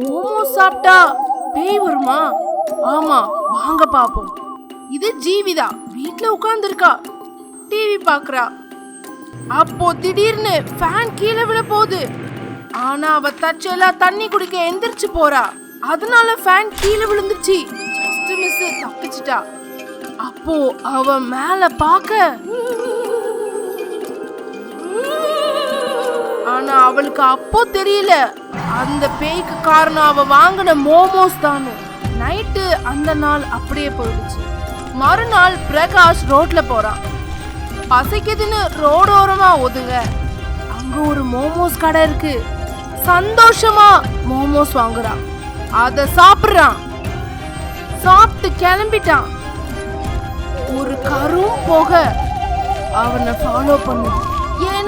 மோமோஸ் சாப்பிட்டா பேய் வருமா? ஆமா வாங்க பாப்போம். இது ஜீவிதா வீட்ல உட்கார்ந்திருக்கா. டிவி பாக்குறா. அப்போ திடீர்னு ஃபேன் கீழே விழ போகுது ஆனா அவ தற்செயலா தண்ணி குடிக்க எந்திரிச்சு போறா. அதனால ஃபேன் கீழே விழுந்துச்சு. ஜஸ்ட் மிஸ் தப்பிச்சிட்டா. அப்போ அவ மேல பார்க்க ஆனா அவளுக்கு அப்போ தெரியல. அந்த பேய்க்கு காரணம் அவ வாங்கின மோமோஸ் தானு. நைட்டு அந்த நாள் அப்படியே போயிடுச்சு. மறுநாள் பிரகாஷ் ரோட்ல போறான். பசிக்குதுன்னு ரோடோரமா ஒதுங்க. அங்க ஒரு மோமோஸ் கடை இருக்கு. சந்தோஷமா மோமோஸ் வாங்குறான். அத சாப்பிடுறான். சாப்பிட்டு கிளம்பிட்டான். ஒரு கரும் போக அவனை ஃபாலோ பண்ணுது.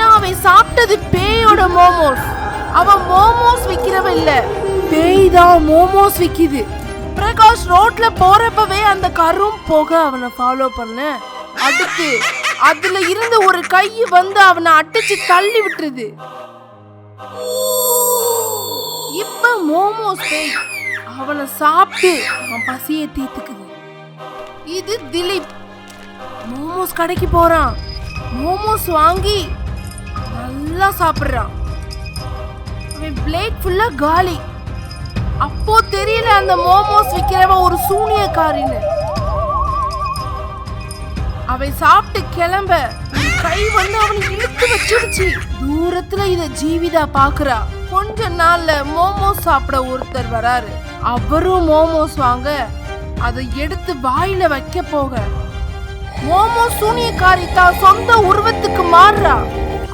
ஏன்னா அவன் சாப்பிட்டது பேயோட மோமோஸ். அவன் மோமோஸ் விக்கிறவன் இல்ல. பேய் தான் மோமோஸ் விக்குது. பிரகாஷ் ரோட்ல போறப்பவே அந்த கரும் போக அவனை ஃபாலோ பண்ண. அடுத்து அதுல இருந்த ஒரு கை வந்து அவனை அடிச்சு தள்ளி விட்டுருது. இப்ப மோமோஸ் பேய் அவனை சாப்பிட்டு அவன் பசியை தீர்த்துக்குது. இது திலீப். மோமோஸ் கடைக்கு போறான். மோமோஸ் வாங்கி தான் சாப்பிடுறான். அவன் பிளேட் ஃபுல்லாக காலி. அப்போ தெரியல அந்த மோமோஸ் விற்கிறவன் ஒரு சூனியக்காரின்னு. அவன் சாப்பிட்டு கிளம்ப கை வந்து அவனை இழுத்து வச்சிருச்சு தூரத்துல இத ஜீவிதா பாக்குறா. கொஞ்ச நாள்ல மோமோஸ் சாப்பிட ஒருத்தர் வராரு. அவரும் மோமோஸ் வாங்க அதை எடுத்து வாயில வைக்க போக. மோமோ சூனியக்காரி தான் சொந்த உருவத்துக்கு மாறுறா.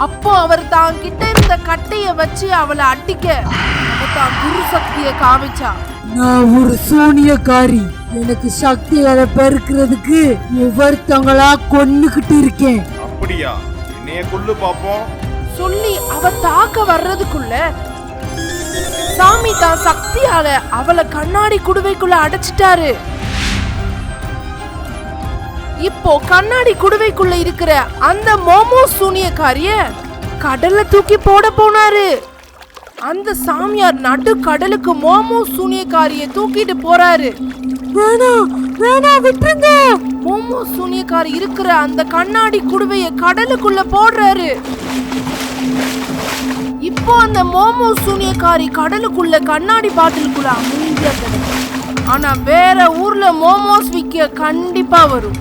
அப்போ அவர் தான் கிட்ட இருந்த கட்டைய வச்சு அவளை அடிக்க தான் குரு சக்திய காமிச்சா நான் ஒரு சூனியக்காரி. எனக்கு சக்திகளை பெருக்கிறதுக்கு ஒவ்வொருத்தங்களா கொன்னுகிட்டு இருக்கேன். அப்படியா? என்னைய கொல்லு பாப்போம். சொல்லி அவ தாக்க வர்றதுக்குள்ள சாமி தான் சக்தியால அவளை கண்ணாடி குடுவைக்குள்ள அடைச்சிட்டாரு. இப்போ கண்ணாடி குடுவைக்குள்ள இருக்கிற அந்த மோமோ சூனியக்காரிய கடல்ல தூக்கி போட போனாரு. அந்த சாமியார் நடு கடலுக்கு மோமோ சூனியக்காரிய தூக்கிட்டு போறாரு. வேணாம் வேணாம் விட்டுருங்க. மோமோ சூனியக்காரி இருக்கிற அந்த கண்ணாடி குடுவைய கடலுக்குள்ள போடுறாரு. இப்போ அந்த மோமோ சூனியக்காரி கடலுக்குள்ள கண்ணாடி பாட்டிலுக்குள்ள அமைதியா ஆனா வேற ஊர்ல மோமோஸ் விக்க கண்டிப்பா வரும்.